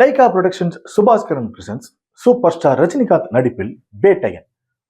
Lyca productions Subaskaran presents super star Rajinikanth நடிப்பில் Vettaiyan.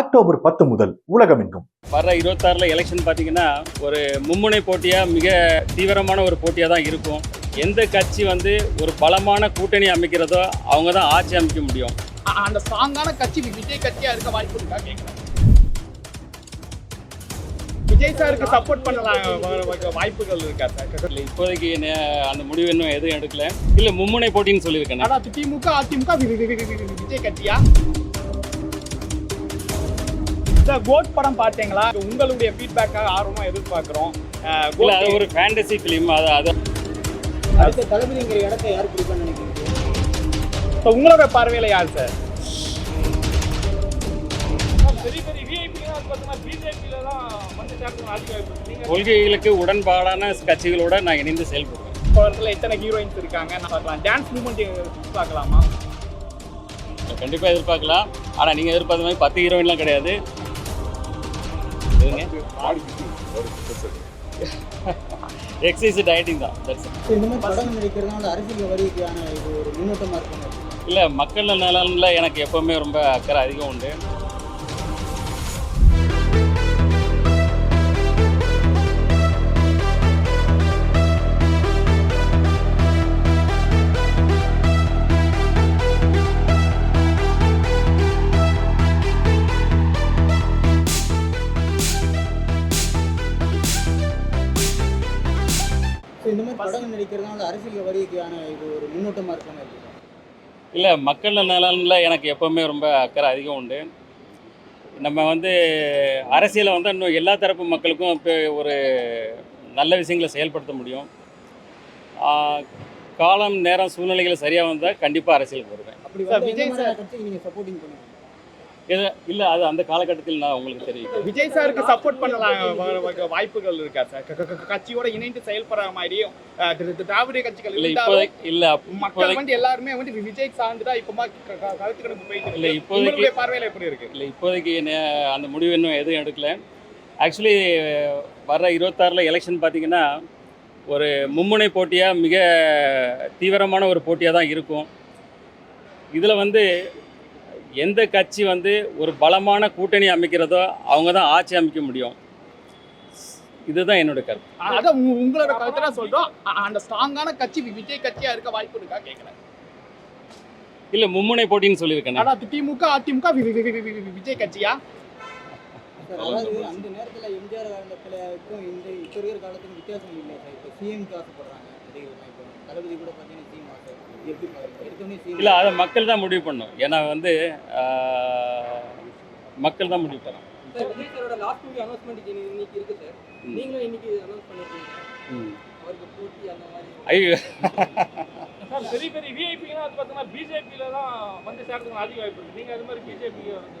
October பத்து முதல் உலகமெங்கும். வர்ற இருபத்தாறில் எலெக்ஷன் பார்த்தீங்கன்னா ஒரு மும்முனை போட்டியாக மிக தீவிரமான ஒரு போட்டியாக தான் இருக்கும். எந்த கட்சி வந்து ஒரு பலமான கூட்டணி அமைக்கிறதோ அவங்க தான் ஆட்சி அமைக்க முடியும். அந்த ஸ்ட்ராங்கான கட்சி விஜய் கட்சியா இருக்க வாய்ப்பு இருக்கா கேட்குறேன் விஜய் சாருக்கு சப்போர்ட் பண்ணலாம். வாய்ப்புகள் இருக்கா சார் இல்லை இப்போதைக்கு அந்த முடிவு இன்னும் எதுவும் எடுக்கல. இல்லை மும்முனை போட்டின்னு சொல்லியிருக்கேன் ஆனா திமுக அதிமுக விஜய் கட்சியா? சார் கோட் படம் பார்த்தீங்களா? உங்களுடைய ஃபீட்பேக்காக ஆர்வமா எதிர்பார்க்குறோம். அது ஒரு ஃபேண்டசி ஃபிலிம் அது அது அடுத்த தளபதிங்கிற இடத்த யார் பிடிப்பான்னு நினைக்கிறீங்க? உங்களோட பார்வையில யார் சார்? கொள்கைகளுக்கு உடன்பாடான கட்சிகளோட நான் இணைந்து செயல்படுவேன் படத்துல எத்தனை ஹீரோயின்ஸ் இருக்காங்க? நான் பார்க்கலாம். டான்ஸ் மூமெண்ட் பார்க்கலாமா கண்டிப்பாக எதிர்பார்க்கலாம். ஆனால் நீங்கள் எதிர்பார்த்த மாதிரி பத்து ஹீரோயின்லாம் கிடையாது. எக்ஸசைஸ் டயட்டிங் தான். இல்லை மக்கள் நலனில் எனக்கு எப்போவுமே ரொம்ப அக்கறை அதிகம் உண்டு. மாதிரி படம் நடிக்கிறதுனால அரசியல் வரிக்கான இது ஒரு முன்னோட்டமாக இருக்கும் இல்லை மக்கள் நலனில் எனக்கு எப்போவுமே ரொம்ப அக்கறை அதிகம் உண்டு. நம்ம வந்து அரசியலை வந்து இன்னும் எல்லா தரப்பு மக்களுக்கும் இப்போ ஒரு நல்ல விஷயங்களை செயல்படுத்த முடியும். காலம் நேரம் சூழ்நிலைகள் சரியாக வந்தால் கண்டிப்பாக அரசியலுக்கு வருவேன். அப்படி விஜய் சார். நீங்கள் சப்போர்ட்டிங் பண்ணுவீங்க இது இல்லை அது அந்த காலகட்டத்தில் நான் உங்களுக்கு தெரிவிக்கிறேன். விஜய் சாருக்கு சப்போர்ட் பண்ணலாம் வாய்ப்புகள் இருக்கா சார்? கட்சியோட இணைந்து செயல்படுற மாதிரியும் திராவிட கட்சிகள் இல்லை இல்லை மக்கள் வந்து எல்லாருமே வந்து விஜய் சார்ந்துட்டா இப்பமா க- க- கருத்து கணிப்பு போயிட்டு இல்லை. இப்போதைக்கு- பார்வையில எப்படி இருக்கு? இல்லை இப்போதைக்கு அந்த முடிவு இன்னும் எதுவும் எடுக்கல. ஆக்சுவலி வர்ற இருபத்தாறில் எலெக்ஷன் பார்த்தீங்கன்னா ஒரு மும்முனை போட்டியாக மிக தீவிரமான ஒரு போட்டியாக தான் இருக்கும். இதில் வந்து எந்த கட்சி வந்து ஒரு பலமான கூட்டணி அமைக்கிறதோ அவங்க தான் ஆட்சி அமைக்க முடியும். இதுதான் என்னோட கருத்து. அதான் உங்க- உங்களோட கருத்து தான் சொல்றோம். அ- அந்த ஸ்ட்ராங்கான கட்சி விஜய் கட்சியா இருக்க வாய்ப்பு இருக்கா கேட்கிறேன் இல்லை மும்முனை போட்டின்னு சொல்லியிருக்கேன். திமுக அதிமுக விஜய் கட்சியா? அதாவது அந்த நேரத்தில் எம்ஜிஆர் காலத்துக்கும் இந்த இப்போ இருக்கிற காலத்துக்கும் வித்தியாசம் இல்லை சார்? இப்போ சிஎம் ஆசைப்படுறாங்க. தளபதி கூட பார்த்தீங்கன்னா சிஎம் ஆசை இல்லை அதை மக்கள் தான் முடிவு பண்ணும் ஏன்னா வந்து மக்கள் தான் முடிவு பண்ணணும். சார் விஜய் சாரோட லாஸ்ட் மூவி அனௌன்ஸ்மெண்ட் இன்னைக்கு இருக்கு சார். ம். நீங்களும் இன்னைக்கு அனௌன்ஸ் பண்ணிருக்கீங்க ம். அவருக்கு போட்டி அந்த மாதிரி. ஐயோ. சார் பெரிய பெரிய விஐபிலாம் பார்த்தீங்கன்னா பிஜேபியில தான் வந்து சேர்க்கணும் அதிக வாய்ப்பு இருக்கு. நீங்க அது மாதிரி பிஜேபி வந்து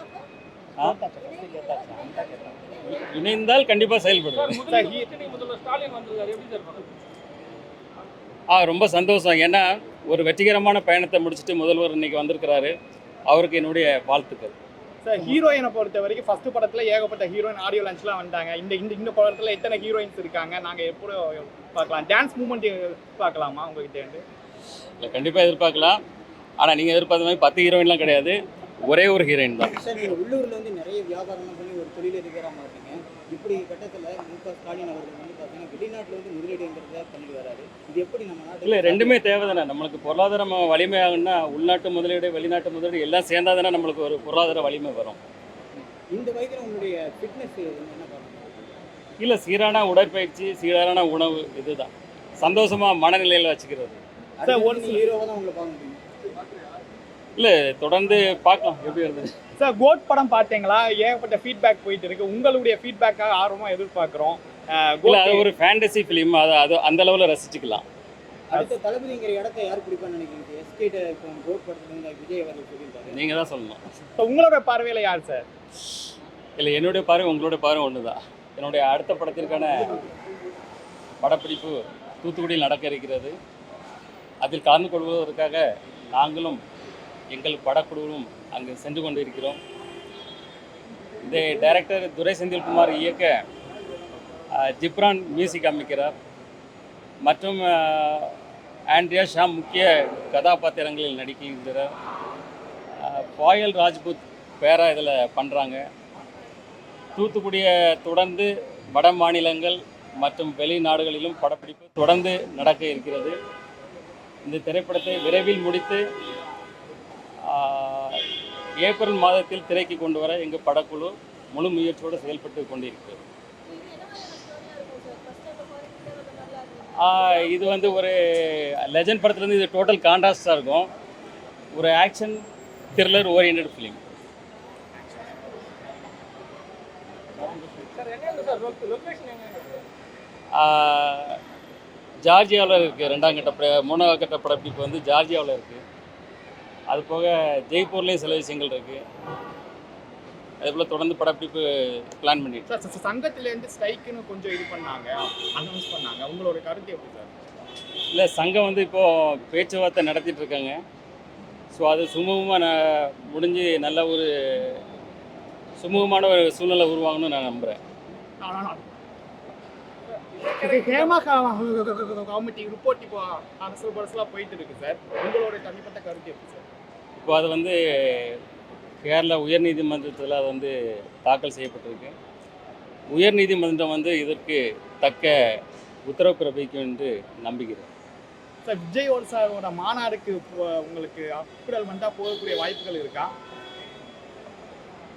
இணைந்தால் கண்டிப்பாக எப்படி பார்க்கணும்? ஆ ரொம்ப சந்தோஷம். ஏன்னா ஒரு வெற்றிகரமான பயணத்தை முடிச்சுட்டு முதல்வர் இன்னைக்கு வந்திருக்கிறாரு. அவருக்கு என்னுடைய வாழ்த்துக்கள். சார் ஹீரோயினை பொறுத்த வரைக்கும் ஃபர்ஸ்ட் படத்துல ஏகப்பட்ட ஹீரோயின் ஆடியோ லான்ச்லாம் வந்தாங்க இந்த இந்த இந்த படத்துல எத்தனை ஹீரோயின்ஸ் இருக்காங்க? நாங்க எப்போ பார்க்கலாம். டான்ஸ் மூமெண்ட் பார்க்கலாமா உங்ககிட்ட இல்லை கண்டிப்பாக எதிர்பார்க்கலாம். ஆனால் நீங்கள் எதிர்பார்த்த மாதிரி பத்து ஹீரோயின்லாம் கிடையாது. ஒரே ஒரு ஹீரோயின் தான். சார் நீங்கள் உள்ளூரில் வந்து நிறைய வியாபாரம் பண்ணி ஒரு தொழிலதிபராக மாட்டீங்க இப்படி கட்டத்தில் மு க ஸ்டாலின் அவர்கள் வந்து பார்த்தீங்கன்னா வெளிநாட்டில் வந்து முதலீடுங்கிறத பண்ணிட்டு வராரு. இது எப்படி நம்ம நாட்டில் இல்லை ரெண்டுமே தேவை தானே நம்மளுக்கு பொருளாதாரம் வலிமையாகணும்னா உள்நாட்டு முதலீடு வெளிநாட்டு முதலீடு எல்லாம் சேர்ந்தா தானே நம்மளுக்கு ஒரு பொருளாதார வலிமை வரும். இந்த வயதில் உங்களுடைய ஃபிட்னஸ் என்ன இல்லை சீரான உடற்பயிற்சி சீரான உணவு இதுதான். சந்தோஷமாக மனநிலையில் வச்சுக்கிறது. சார் ஒரு ஹீரோவாக தான் உங்களை பார்க்க முடியும். இல்லை தொடர்ந்து பார்க்கலாம். எப்படி வருது? சார் கோட் படம் பார்த்தீங்களா? ஏகப்பட்ட ஃபீட்பேக் போயிட்டு இருக்கு? உங்களுடைய ஃபீட்பேக்காக ஆர்வமா எதிர்பார்க்குறோம். இல்லை அது ஒரு ஃபேண்டசி ஃபிலிம் அது அது அந்த அளவில் ரசிச்சுக்கலாம். அடுத்த தளபதிங்கிற இடத்த யார் பிடிப்பான்னு நினைக்கிறீங்க? எஸ்கேட் இப்போ கோட் படத்துல விஜய் அவர்கள் சொல்லியிருக்காரு. நீங்கள் தான் சொல்லணும். இப்போ உங்களோட பார்வையில் யார் சார் இல்லை என்னுடைய பார்வை உங்களுடைய பார்வை ஒன்று தான் என்னுடைய அடுத்த படத்திற்கான படப்பிடிப்பு தூத்துக்குடியில் நடக்க இருக்கிறது. அதில் கலந்து கொள்வதற்காக நாங்களும் எங்கள் படக்குழுவும் அங்கு சென்று கொண்டிருக்கிறோம். இந்த டைரக்டர் துரை செந்தில்குமார் இயக்க ஜிப்ரான் மியூசிக் அமைக்கிறார். மற்றும் ஆண்ட்ரியா ஷாம் முக்கிய கதாபாத்திரங்களில் நடிக்கின்றார். பாயல் ராஜ்புத் பேரா இதில் பண்ணுறாங்க தூத்துக்குடியை தொடர்ந்து வட மாநிலங்கள் மற்றும் வெளிநாடுகளிலும் படப்பிடிப்பு தொடர்ந்து நடக்க இருக்கிறது. இந்த திரைப்படத்தை விரைவில் முடித்து ஏப்ரல் மாதத்தில் திரைக்கு கொண்டு வர எங்கள் படக்குழு முழு முயற்சியோடு செயல்பட்டு கொண்டிருக்கிறது ஆஹ், இது வந்து ஒரு லெஜண்ட் படத்துலேருந்து இது டோட்டல் கான்ட்ராஸ்டாக இருக்கும். ஒரு ஆக்ஷன் த்ரில்லர் ஓரியன்ட் ஃபிலிம் ஜார்ஜியாவில் இருக்குது ரெண்டாம் கட்ட பட மூணாவது கட்ட படப்பிடிப்பு வந்து ஜார்ஜியாவில் இருக்குது அது போக ஜெய்ப்பூர்லேயும் சில விஷயங்கள் இருக்குது அதே போல் தொடர்ந்து படப்பிடிப்பு பிளான் பண்ணிட்டு சார் சங்கத்திலேருந்து ஸ்ட்ரைக்குன்னு கொஞ்சம் இது பண்ணாங்க. அனௌன்ஸ் பண்ணாங்க. உங்களோட கருத்து எப்படி சார்? இல்லை சங்கம் வந்து இப்போது பேச்சுவார்த்தை நடத்திட்டு இருக்காங்க. ஸோ அது சுமூகமாக நான் முடிஞ்சு நல்ல ஒரு சுமூகமான ஒரு சூழ்நிலை உருவாகணும்னு நான் நம்புகிறேன் ஹேமா கமிட்டி ரிப்போர்ட் இப்போ அரசு பரசலாக போயிட்டு இருக்கு சார். உங்களோட தனிப்பட்ட கருத்து எப்படி சார்? இப்போ அது வந்து கேரளா உயர்நீதிமன்றத்தில் அது வந்து தாக்கல் செய்யப்பட்டிருக்கு. உயர்நீதிமன்றம் வந்து இதற்கு தக்க உத்தரவு பிறப்பிக்கும் என்று நம்புகிறேன். சார் விஜய் ஒரு சாரோட மாநாடுக்கு இப்போ உங்களுக்கு அப்புறல் வந்தால் போகக்கூடிய வாய்ப்புகள் இருக்கா?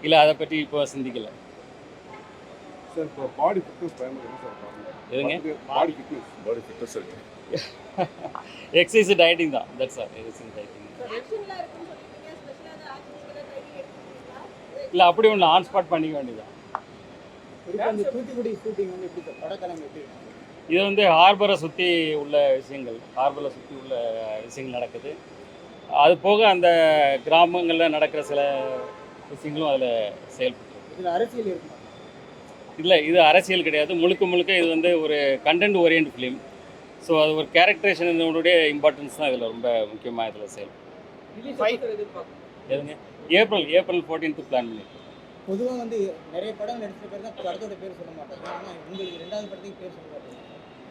இல்லை அதை பற்றி இப்போ சிந்திக்கல. சார் இப்போ பாடி ஃபிட்னஸ் என்ன சார் எதுங்க? பாடி ஃபிட்னஸ் பாடி ஃபிட்னஸ் இருக்கு எக்ஸசைஸ் டயட்டிங் தான். தட்ஸ் ஆல் எக்ஸசைஸ் டயட்டிங் இல்லை அப்படி ஒன்று ஆன் ஸ்பாட் பண்ணிக்க வேண்டியதான் இருக்கு? இது வந்து ஹார்பரை சுற்றி உள்ள விஷயங்கள். ஹார்பரை சுற்றி உள்ள விஷயங்கள் நடக்குது. அது போக அந்த கிராமங்களில் நடக்கிற சில விஷயங்களும் அதில் செயல்பட்டு இதுல அரசியல் இருக்குமா? இல்லை இது அரசியல் கிடையாது. முழுக்க முழுக்க இது வந்து ஒரு கண்டென்ட் ஓரியன்ட் ஃபிலிம் ஸோ அது ஒரு கேரக்டரேஷனுடைய இம்பார்ட்டன்ஸ் தான் இதில் ரொம்ப முக்கியமாக இதில் செயல். எதுங்க? ஏப்ரல் ஏப்ரல் ஃபோர்டீன்த்து பிளான் பண்ணி. பொதுவாக வந்து நிறைய படம் நடிச்ச பேர் தான் படத்தோட பேர் சொல்ல மாட்டாங்க. ஆனால் உங்களுக்கு ரெண்டாவது படத்துக்கு பேர் சொல்ல மாட்டாங்க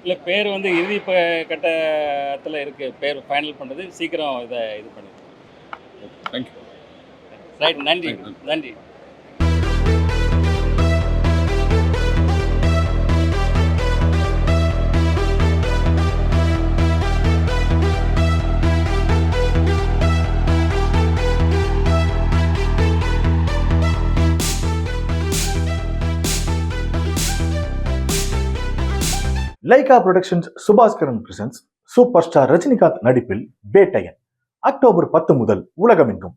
இல்லை பேர் வந்து இறுதி ப- கட்டத்தில் இருக்குது பேர் ஃபைனல் பண்ணுறது சீக்கிரம் இதை இது பண்ணிடுவோம் தேங்க்யூ ரைட் நன்றி. நன்றி. Lyca productions Subaskaran presents super star Rajinikanth நடிப்பில் பேட்டையன் அக்டோபர் பத்து முதல் உலகமெங்கும்.